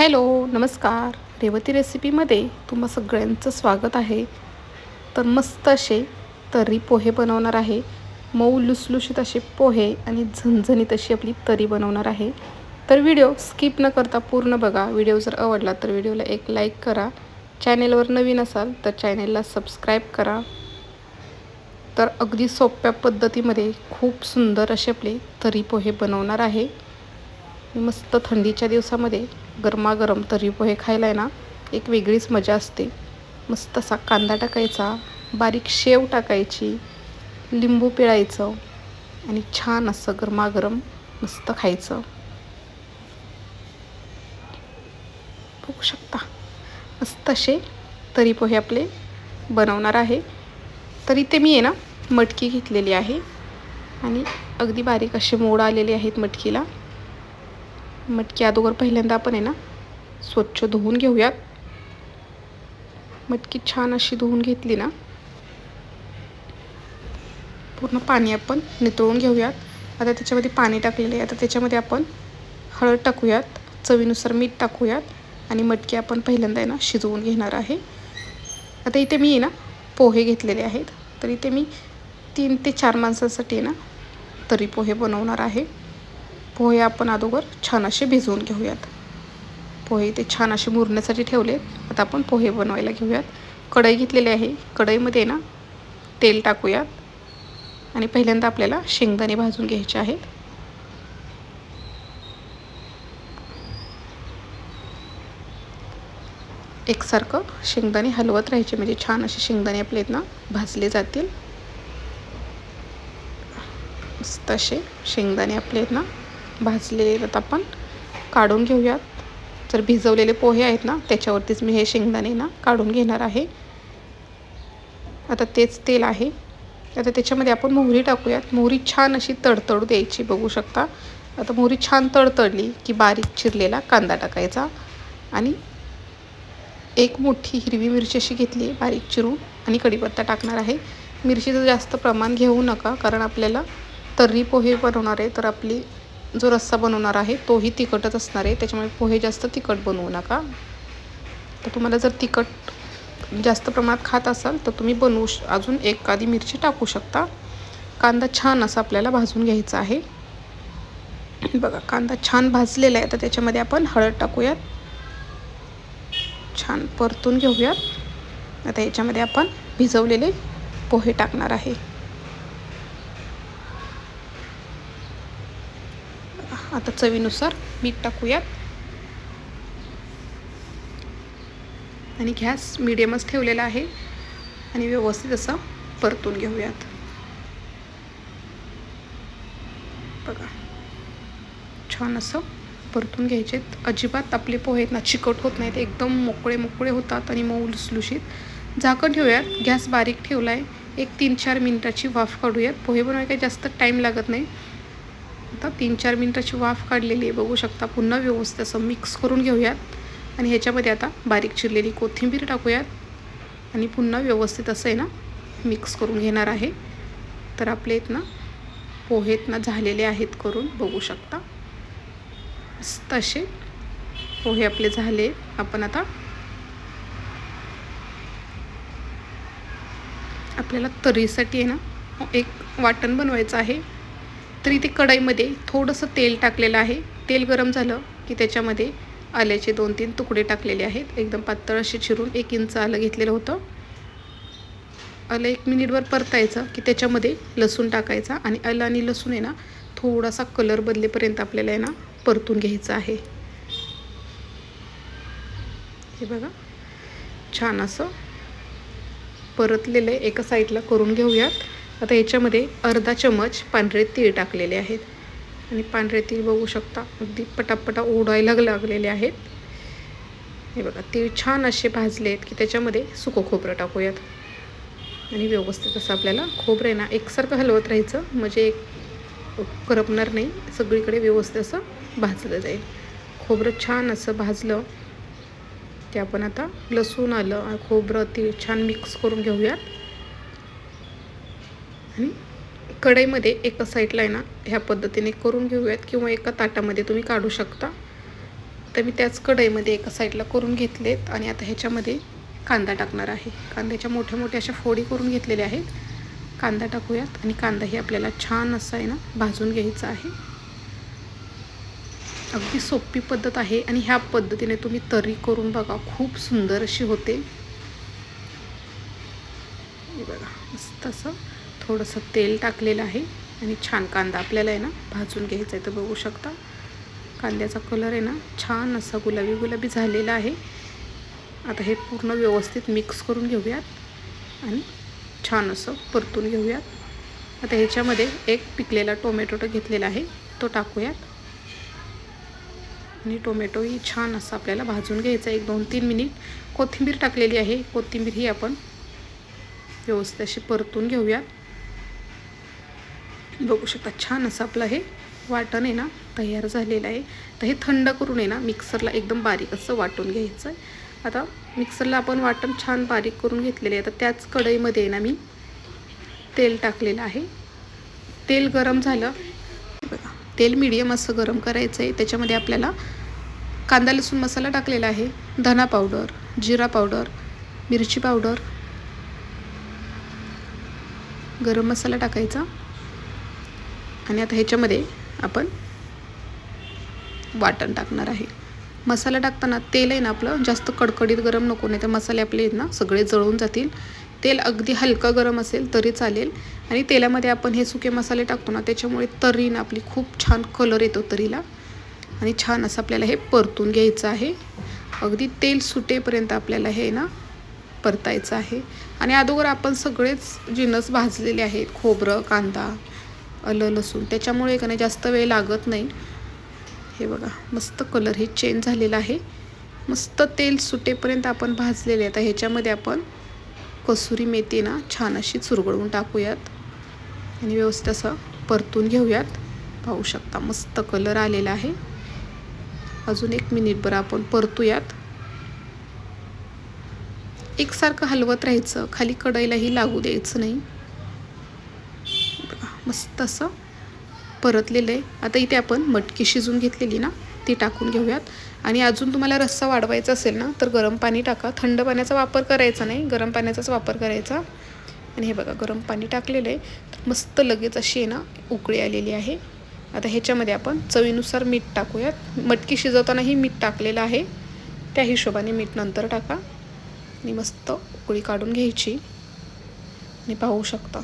Hello नमस्कार. रेवती रेसिपीमध्ये तुम्हा सगळ्यांचं स्वागत आहे. तर मस्त असे तर्री पोहे बनवणार आहे. मऊ लुसलुशीत असे पोहे आणि झणझणीत अशी आपली तरी बनवणार आहे. तर व्हिडिओ स्किप न करता पूर्ण बघा. व्हिडिओ जर आवडला तर व्हिडिओला एक लाईक करा. चॅनेलवर नवीन असाल तर चॅनेलला सबस्क्राईब करा. तर अगदी सोप्या पद्धतीमध्ये खूप सुंदर असे आपले तरी पोहे बनवणार आहे. मस्त थंडीच्या दिवसामध्ये गरमागरम तर्री पोहे खायला आहे ना एक वेगळीच मजा असते. मस्त असा कांदा टाकायचा बारीक शेव टाकायची लिंबू पिळायचं आणि छान असं गरमागरम मस्त खायचं. बघू शकता. मस्त असे तरी पोहे आपले बनवणार आहे. तरी ते मी आहे ना मटकी घेतलेली आहे. आणि अगदी बारीक असे मोड आलेले आहेत मटकीला. मटकी अगोदर पहिल्यांदा आपण आहे ना स्वच्छ धुवून घेऊयात. मटकी छान अशी धुवून घेतली ना. पूर्ण पाणी आपण नितळून घेऊयात. आता त्याच्यामध्ये पाणी टाकलेले आहे. आता त्याच्यामध्ये आपण हळद टाकूयात. चवीनुसार मीठ टाकूयात. आणि मटकी आपण पहिल्यांदा आहे ना शिजवून घेणार आहे. आता इथे मी आहे ना पोहे घेतलेले आहेत. तर इथे मी तीन ते चार माणसांसाठी आहे ना तरी पोहे बनवणार आहे. पोहे आपण अगोदर छान असे भिजवून घेऊयात. पोहे ते छान असे मुरण्यासाठी ठेवले. आता आपण पोहे बनवायला घेऊयात. कढई घेतलेली आहे. कढईमध्ये ना तेल टाकूयात. आणि पहिल्यांदा आपल्याला शेंगदाणे भाजून घ्यायचे आहेत. एकसारखं शेंगदाणे हलवत राहायचे. म्हणजे छान असे शेंगदाणे आपले ना भाजले जातील. मस्त असे शेंगदाणे आपले ना भाजलेले आहेत आपण काढून घेऊयात. जर भिजवलेले पोहे आहेत ना त्याच्यावरतीच मी हे शेंगदाणे ना काढून घेणार आहे. आता तेच तेल आहे. आता त्याच्यामध्ये आपण मोहरी टाकूयात. मोहरी छान अशी तडतडू द्यायची बघू शकता. आता मोहरी छान तडतडली की बारीक चिरलेला कांदा टाकायचा आणि एक मोठी हिरवी मिरची अशी घेतली बारीक चिरून आणि कढीपत्ता टाकणार आहे. मिरचीचं जास्त प्रमाण घेऊ नका कारण आपल्याला तर्री पोहे बनवणार आहे तर आपली जो रस्सा बनवणार आहे तोही तिखटच असणार आहे. त्याच्यामुळे पोहे जास्त तिखट बनवू नका. तर तुम्हाला जर तिखट जास्त प्रमाणात खात असाल तर तुम्ही बनवू श अजून एखादी मिरची टाकू शकता. कांदा छान असा आपल्याला भाजून घ्यायचा आहे. बघा कांदा छान भाजलेला आहे. तर त्याच्यामध्ये आपण हळद टाकूयात. छान परतून घेऊयात. आता याच्यामध्ये आपण भिजवलेले पोहे टाकणार आहे. आता चवीनुसार मीठ टाकूयात. आणि गॅस मिडियमच ठेवलेला आहे. आणि व्यवस्थित असं परतून घेऊयात. बघा. छान असं परतून घ्यायचे अजिबात आपले पोहे ना चिकट होत नाहीत. एकदम मोकळे मोकळे होतात आणि मऊ लुसलुशीत. झाकण ठेवूयात. गॅस बारीक ठेवला आहे एक तीन चार मिनटाची वाफ काढूयात. पोहे बनवायला काही जास्त टाईम लागत नाही. आता तीन चार मिनटाची वाफ काढलेली आहे. बघू शकता पुन्हा व्यवस्थित असं मिक्स करून घेऊयात. आणि ह्याच्यामध्ये आता बारीक चिरलेली कोथिंबीर टाकूयात. आणि पुन्हा व्यवस्थित असं आहे ना मिक्स करून घेणार आहे. तर आपले आहेत ना पोहेत ना झालेले आहेत करून बघू शकता. तसे पोहे आपले झाले. आपण आता आपल्याला तरीसाठी आहे ना एक वाटण बनवायचं आहे. तर इथे कढईमध्ये थोडंसं तेल टाकलेलं आहे. तेल गरम झालं की त्याच्यामध्ये आल्याचे दोन तीन तुकडे टाकलेले आहेत. एकदम पातळ असे चिरून एक इंच आलं घेतलेलं होतं. आलं एक मिनिटभर परतायचं की त्याच्यामध्ये लसूण टाकायचा आणि आलं आणि लसूण आहे ना थोडासा कलर बदलेपर्यंत आपल्याला आहे ना परतून घ्यायचं आहे. हे बघा छान असं परतलेलं आहे. एका साईडला करून घेऊयात. आता याच्यामध्ये अर्धा चमच पांढरे तीळ टाकलेले आहेत. आणि पांढरे तीळ बघू शकता अगदी पटापटा ओढायला लागलेले आहेत. हे बघा तीळ छान असे भाजले आहेत की त्याच्यामध्ये सुकं खोबरं टाकूयात. आणि व्यवस्थित असं आपल्याला खोबरं आहे ना एकसारखं हलवत राहायचं म्हणजे एक करपणार नाही सगळीकडे व्यवस्थित असं भाजलं जाईल. खोबरं छान असं भाजलं ते आपण आता लसूण आलं खोबरं तीळ छान मिक्स करून घेऊयात. कढईमध्ये एका साईडला आहे ना ह्या पद्धतीने करून घेऊयात किंवा एका ताटामध्ये तुम्ही काढू शकता. तर मी त्याच कढईमध्ये एका साईडला करून घेतलेत आणि आता ह्याच्यामध्ये कांदा टाकणार आहे. कांद्याच्या मोठ्या मोठ्या अशा फोडी करून घेतलेल्या आहेत. कांदा टाकूयात आणि कांदाही आपल्याला छान असा आहे ना भाजून घ्यायचा आहे. अगदी सोपी पद्धत आहे आणि ह्या पद्धतीने तुम्ही तरी करून बघा खूप सुंदर अशी होते. बघा मस्त असं थोडंसं तेल टाकलेलं आहे आणि छान कांदा आपल्याला आहे ना भाजून घ्यायचा आहे तर बघू शकता. कांद्याचा कलर आहे ना छान असा गुलाबी गुलाबी झालेला आहे. आता हे पूर्ण व्यवस्थित मिक्स करून घेऊयात आणि छान असं परतून घेऊयात. आता ह्याच्यामध्ये एक पिकलेला टोमॅटो घेतलेला आहे तो टाकूयात. आणि टोमॅटोही छान असं आपल्याला भाजून घ्यायचा एक दोन तीन मिनिट कोथिंबीर टाकलेली आहे कोथिंबीर ही आपण व्यवस्थित अशी परतून घेऊयात. बघू शकता छान असं आपलं हे वाटण आहे ना तयार झालेलं आहे. तर हे थंड करून आहे ना मिक्सरला एकदम बारीक असं वाटून घ्यायचं आहे आता मिक्सरला आपण वाटण छान बारीक करून घेतलेले आहे. तर त्याच कढईमध्ये आहे ना मी तेल टाकलेलं आहे. तेल गरम झालं. बघा तेल मिडियम असं गरम करायचं आहे त्याच्यामध्ये आपल्याला कांदा लसूण मसाला टाकलेला आहे. धना पावडर जिरा पावडर मिरची पावडर गरम मसाला टाकायचा. आणि आता ह्याच्यामध्ये आपण वाटण टाकणार आहे. मसाला टाकताना तेल आहे ना आपलं जास्त कडकडीत गरम नको नाही तर मसाले आपले आहेत ना सगळे जळून जातील. तेल अगदी हलकं गरम असेल तरी चालेल. आणि तेलामध्ये आपण हे सुके मसाले टाकतो ना त्याच्यामुळे तरी ना आपली खूप छान कलर येतो तरीला. आणि छान असं आपल्याला हे परतून घ्यायचं आहे. अगदी तेल सुटेपर्यंत आपल्याला हे ना परतायचं आहे. आणि अगोदर आपण सगळेच जिनस भाजलेले आहेत खोबरं कांदा आलं लसूण. त्याच्यामुळे का नाही जास्त वेळ लागत नाही. हे बघा मस्त कलर हे चेंज झालेला आहे. मस्त तेल सुटेपर्यंत आपण भाजलेले आता ह्याच्यामध्ये आपण कसुरी मेथी ना छान अशी चुरगळून टाकूयात. आणि व्यवस्थित असं परतून घेऊयात. पाहू शकता मस्त कलर आलेला आहे. अजून एक मिनिटभर आपण परतूयात. एकसारखं हलवत राहायचं. खाली कढईलाही लागू द्यायचं नाही. मस्त असं परतलेलं आहे. आता इथे आपण मटकी शिजून घेतलेली ना ती टाकून घेऊयात. आणि अजून तुम्हाला रस्सा वाढवायचा असेल ना तर गरम पाणी टाका. थंड पाण्याचा वापर करायचा नाही गरम पाण्याचाच वापर करायचा. आणि हे बघा गरम पाणी टाकलेलं आहे. तर मस्त लगेच अशी आहे ना उकळी आलेली आहे. आता ह्याच्यामध्ये आपण चवीनुसार मीठ टाकूयात. मटकी शिजवतानाही मीठ टाकलेलं आहे. त्या हिशोबाने मीठ नंतर टाका. आणि मस्त उकळी काढून घ्यायची. आणि पाहू शकता.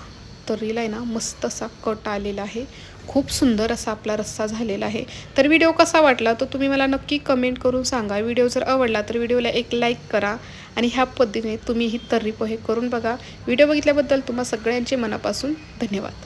तरीला आहे ना मस्त असा कट आलेला आहे. खूप सुंदर असा आपला रस्सा झालेला आहे. तर व्हिडिओ कसा वाटला तो तुम्ही मला नक्की कमेंट करून सांगा. व्हिडिओ जर आवडला तर व्हिडिओला एक लाईक करा आणि ह्या पद्धतीने तुम्ही ही तर्री पोहे करून बघा. व्हिडिओ बघितल्याबद्दल तुम्हा सगळ्यांचे मनापासून धन्यवाद.